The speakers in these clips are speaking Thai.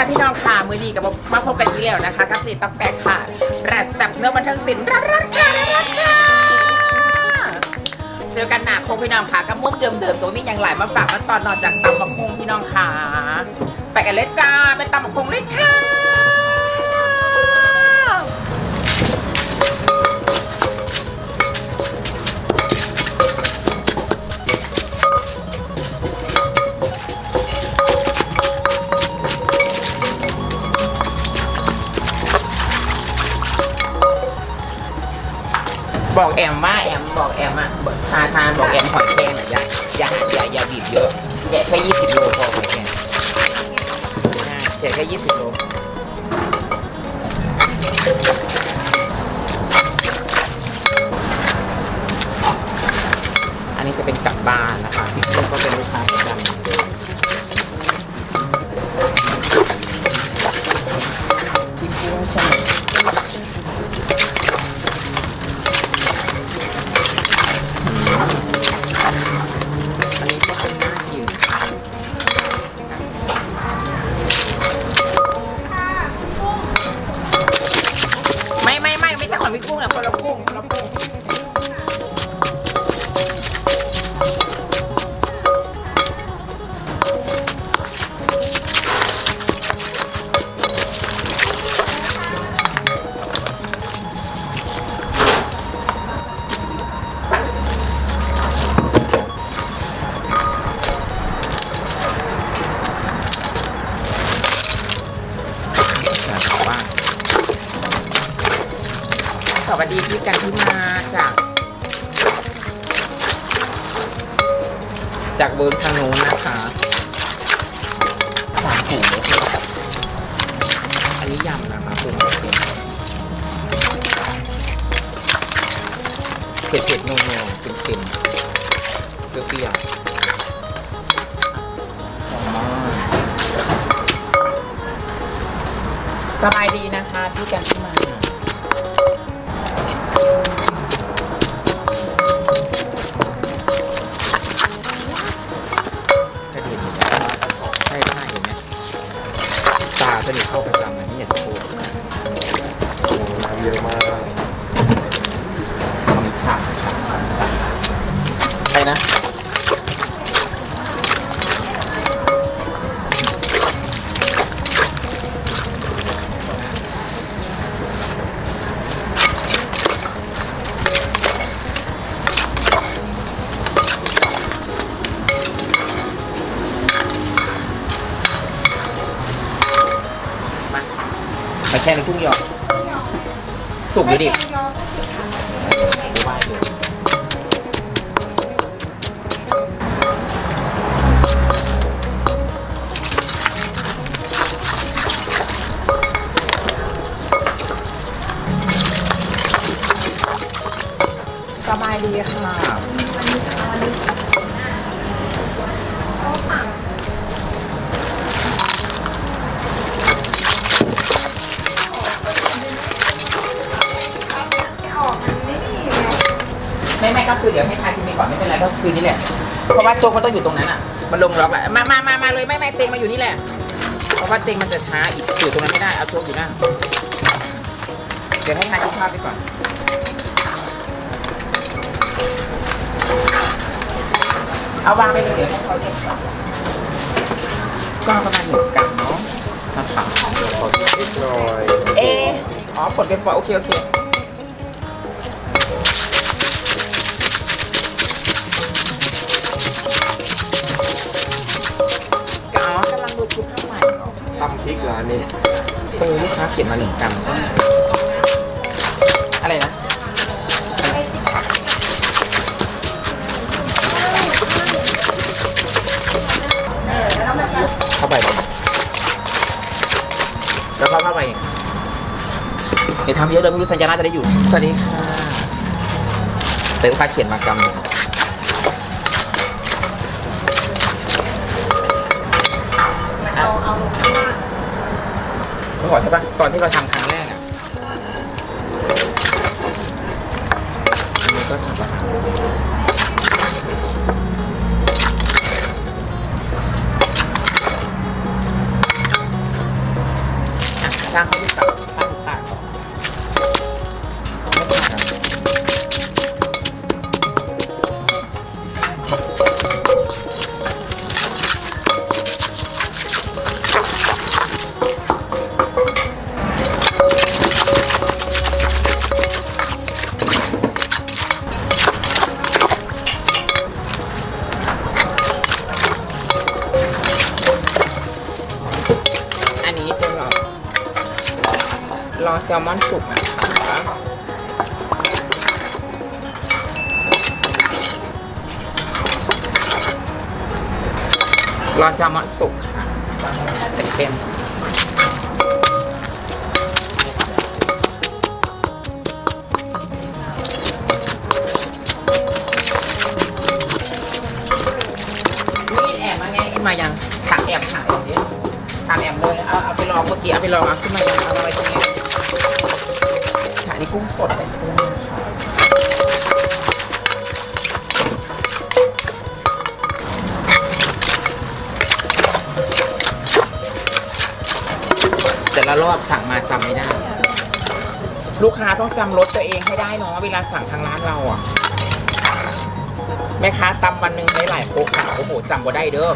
ค่ะพี่น้องค่ะมือดีกับมาพบกันอีกแล้วนะคะกับสีต๊อกแตกค่ะแรดแซ่บเนื้อบันเทิงศิลป์รัดๆค่ะรัดค่ะเจอกันหนาคงพี่น้องค่ะกับมุกเดิมๆตัวนี้ยังหลายมาฝากมาตอนนอนจากตำบักคงพี่น้องค่ะไปกันเลยจ้าไปตำบักคงเลยค่ะ บอกแอมว่าแอมบอกแอมอะทาทานบอกแอมหอยแครงหน่อยอย่าอย่าอย่าอย่าบีบเยอะแกแค่ยี่สิบโลพอหอยแค่แกแค่ยี่สิบโลอันนี้จะเป็นกลับบ้านนะคะที่ก็เป็นลูกค้า ของพี่กุ้งเนี่ยคนละกุ้งคนละกุ้ง วัสดีพี่กันที่มาจากจากเวิร์กทางโน้นนะคะสามถุงอันนี้ยำนะคะถุงเผ็ดเผ็ดๆนัวๆเค็มๆเปรี้ยวหอมมากสบายดีนะคะพี่กันที่มา นะ มาไปแค่ในทุ่งหยอกสุกเลยดิไดีค่ะไม่ไม่ก็คือเดี๋ยวให้ทายทีนี้ก่อนไม่เป็นไรก็คือนี่แหละเพราะว่าโจ๊กมันต้องอยู่ตรงนั้นอะ มันลงล็อกแหละมามามามาเลยไม่ไม่เต็งมาอยู่นี่แหละ เพราะว่าเต็งมันจะช้าอีกอยู่ตรงนั้นไม่ได้เอาโจ๊กอยู่หน้าเดี๋ยวให้ทายคิดภาพไปก่อน เอาวางไปเลยเดี๋ยวให้เขาเด็กก่อนก็ประมาณหนึ่งกรัมเนาะนะครับเดี๋ยวขอนิดหน่อยเอออ๋อผลเป็นปอโอเคโอเคอ๋อกำลังดูคลิปข้าวใหม่เหรอตำพริกร้านนี้เออลูกค้าเขียนมาหนึ่งกรัมก็อะไรนะ อนมากไปเดี๋ยวทำเยอะเลยไม่รู้สัญญาณจะได้อยู่ สวัสดีค่ะเต่ลูกคาเขียนมากำหนึ่งเมื่อก่อนใช่ปะตอนที่เราทำครั้งแรกอะอันนี้ก็ทำแบบ รอแซลมอนสุกนะคะรอแซลมอนสุกค่ะเป็นเป็นนี่แอบมาไงมายังถามแอบถามแอบดิถามแอบเลย เอาเอาไปลองเมื่อกี้ เอาไปลองอาขึ้นมายังเอา แต่ละรอบสั่งมาจำไม่ได้ ลูกค้าต้องจำรสตัวเองให้ได้เนาะเวลาสั่งทางร้านเราอะ แม่ค้าตำวันหนึ่งใช้หลายโคกค่ะโอ้โหจำบ่ได้เด้อ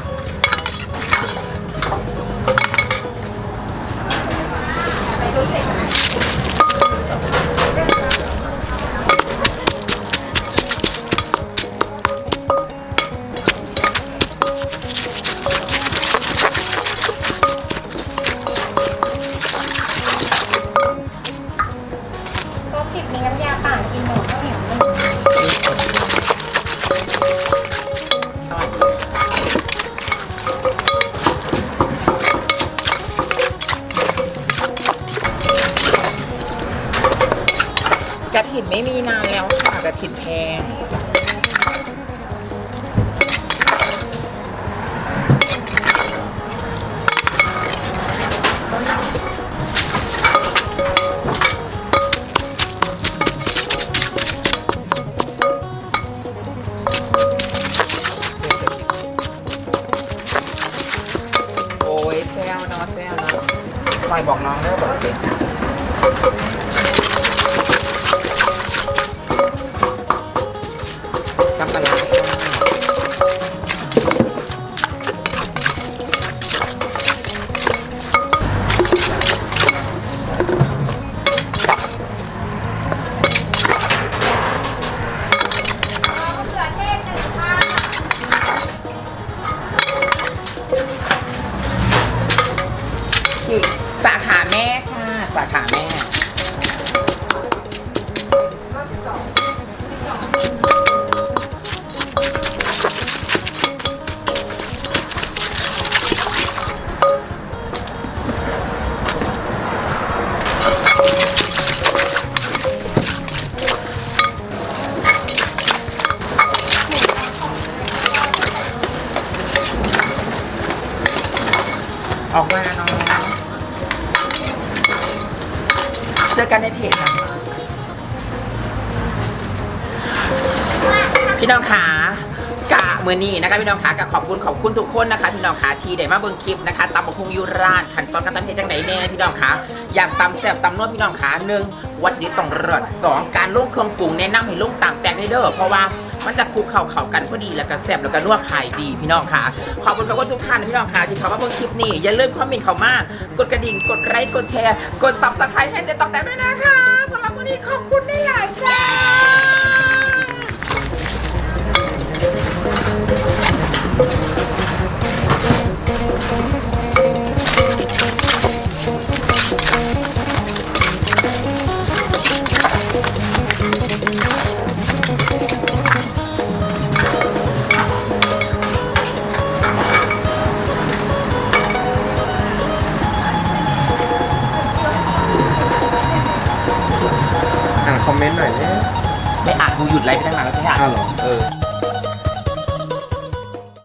กระถิ่นแพงโอ้ยแซวเนาะแซวเนาะปล่อยบอกน้องเด้อบอกเด็ก ออกมาเนาะเจอกันในเพจนะคะพี่น้องขากะมือนี้นะคะพี่น้องขากะขอบคุณขอบคุณทุกคนนะคะ พี่น้องขาที่ได้มาเบิ่งคลิปนะคะตำบักคุงยูร้านขั้นตอนการตำเพจจังไหนแน่พี่น้องขาอยากตำแซ่บตำนวดพี่น้องขาหนึ่งวัตถุดิบต้องเลิศสองการลงเครื่องปรุงแนะนำให้ลงตามแปลงให้เด้อเพราะว่า มันจะคลุกเข่าเข่ากันพอดีแล้วก็แซ่บแล้วก็นวดขายดีพี่น้องค่ะขอบคุณขอบคุณทุกท่านพี่น้องค่ะที่เข้ามาเบิ่งคลิปนี้อย่าลืมคอมเมนต์เข้ามากดกระดิ่งกดไลค์กดแชร์กดซับสไครต์ให้เจ๊ตอกแตกด้วยนะคะ